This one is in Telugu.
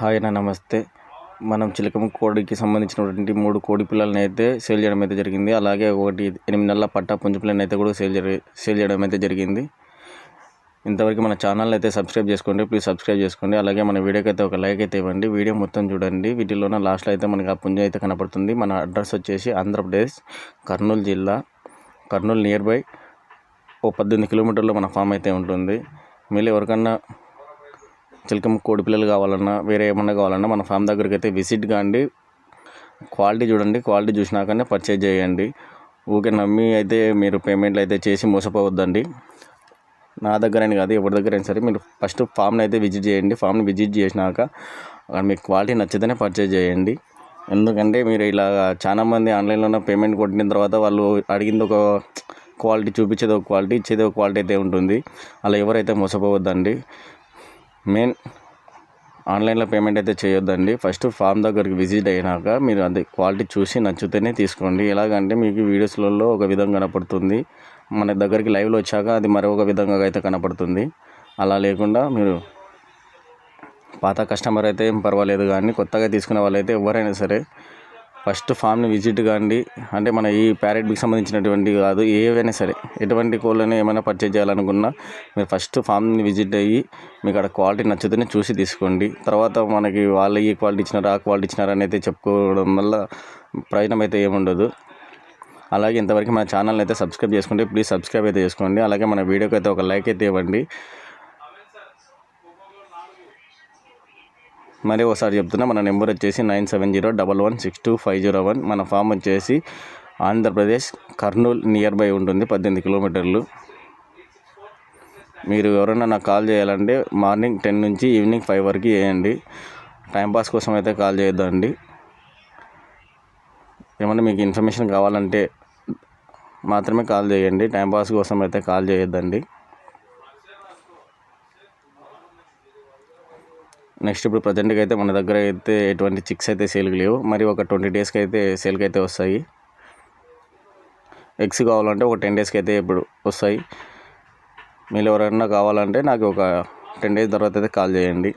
హాయ్ అన్న నమస్తే. మనం చిలకమ్మ కోడికి సంబంధించినటువంటి మూడు కోడి పిల్లలని అయితే సేల్ చేయడం అయితే జరిగింది. అలాగే ఒకటి ఎనిమిది నెలల పట్టా పుంజు పిల్లని అయితే కూడా సేల్ జరి సేల్ చేయడం అయితే జరిగింది. ఇంతవరకు మన ఛానల్ అయితే సబ్స్క్రైబ్ చేసుకోండి. ప్లీజ్ సబ్స్క్రైబ్ చేసుకోండి. అలాగే మన వీడియోకి అయితే ఒక లైక్ అయితే ఇవ్వండి. వీడియో మొత్తం చూడండి. వీటిలోన లాస్ట్లో అయితే మనకి ఆ పుంజ అయితే కనపడుతుంది. మన అడ్రస్ వచ్చేసి ఆంధ్రప్రదేశ్ కర్నూలు జిల్లా కర్నూలు నియర్ బై ఓ పద్దెనిమిది కిలోమీటర్లో మన ఫామ్ అయితే ఉంటుంది. మీరు ఎవరికన్నా చిలకమ్మ కోడి పిల్లలు కావాలన్నా వేరే ఏమన్నా కావాలన్నా మన ఫామ్ దగ్గరికి అయితే విజిట్ కాండి. క్వాలిటీ చూడండి క్వాలిటీ చూసినాకనే పర్చేజ్ చేయండి. ఊకే నమ్మి అయితే మీరు పేమెంట్లు అయితే చేసి మోసపోవద్దండి. నా దగ్గర అయినా కాదు ఎవరి దగ్గర అయినా సరే మీరు ఫస్ట్ ఫామ్ని అయితే విజిట్ చేయండి. ఫామ్ని విజిట్ చేసినాక అక్కడ మీకు క్వాలిటీ నచ్చితేనే పర్చేజ్ చేయండి. ఎందుకంటే మీరు ఇలా చాలా మంది ఆన్లైన్లో పేమెంట్ కొట్టిన తర్వాత వాళ్ళు అడిగింది ఒక క్వాలిటీ చూపించేది ఒక క్వాలిటీ ఇచ్చేది ఒక క్వాలిటీ అయితే ఉంటుంది. అలా ఎవరైతే మోసపోవద్దండి. మెయిన్ ఆన్లైన్లో పేమెంట్ అయితే చేయొద్దండి. ఫస్ట్ ఫామ్ దగ్గరికి విజిట్ అయినాక మీరు అది క్వాలిటీ చూసి నచ్చితేనే తీసుకోండి. ఎలాగంటే మీకు వీడియోస్లలో ఒక విధంగా కనపడుతుంది. మన దగ్గరికి లైవ్లో వచ్చాక అది మరొక విధంగా అయితే కనపడుతుంది. అలా లేకుండా మీరు పాత కస్టమర్ అయితే ఏం పర్వాలేదు కానీ కొత్తగా తీసుకునే వాళ్ళైతే ఎవరైనా సరే ఫస్ట్ ఫామ్ని విజిట్ కాండి. అంటే మన ఈ ప్యారెట్కి సంబంధించినటువంటి కాదు ఏవైనా సరే ఎటువంటి కోళ్ళని ఏమైనా పర్చేజ్ చేయాలనుకున్నా మీరు ఫస్ట్ ఫామ్ని విజిట్ అయ్యి మీకు అక్కడ క్వాలిటీ నచ్చితేనే చూసి తీసుకోండి. తర్వాత మనకి వాళ్ళు ఈ క్వాలిటీ ఇచ్చినారు ఆ క్వాలిటీ ఇచ్చినారు అని అయితే చెప్పుకోవడం వల్ల ప్రయోజనం అయితే ఏముండదు. అలాగే ఇంతవరకు మన ఛానల్ అయితే సబ్స్క్రైబ్ చేసుకుంటే ప్లీజ్ సబ్స్క్రైబ్ అయితే చేసుకోండి. అలాగే మన వీడియోకి అయితే ఒక లైక్ అయితే ఇవ్వండి. మరి ఒకసారి చెప్తున్నా మన నెంబర్ వచ్చేసి nine seven zero double one six two five zero one. మన ఫామ్ వచ్చేసి ఆంధ్రప్రదేశ్ కర్నూలు నియర్ బై ఉంటుంది పద్దెనిమిది కిలోమీటర్లు. మీరు ఎవరైనా నాకు కాల్ చేయాలంటే మార్నింగ్ టెన్ నుంచి ఈవినింగ్ ఫైవ్ వరకు చేయండి. టైంపాస్ కోసం అయితే కాల్ చేయొద్దండి. ఏమన్నా మీకు ఇన్ఫర్మేషన్ కావాలంటే మాత్రమే కాల్ చేయండి. టైంపాస్ కోసం అయితే కాల్ చేయొద్దండి. నెక్స్ట్ ఇప్పుడు ప్రజెంట్గా అయితే మన దగ్గర అయితే ఎటువంటి చిక్స్ అయితే సేల్కి లేవు. మరి ఒక ట్వంటీ డేస్కి అయితే సేల్కి అయితే వస్తాయి. ఎగ్స్ కావాలంటే ఒక టెన్ డేస్కి అయితే ఇప్పుడు వస్తాయి. మీరు ఎవరైనా కావాలంటే నాకు ఒక టెన్ డేస్ తర్వాత అయితే కాల్ చేయండి.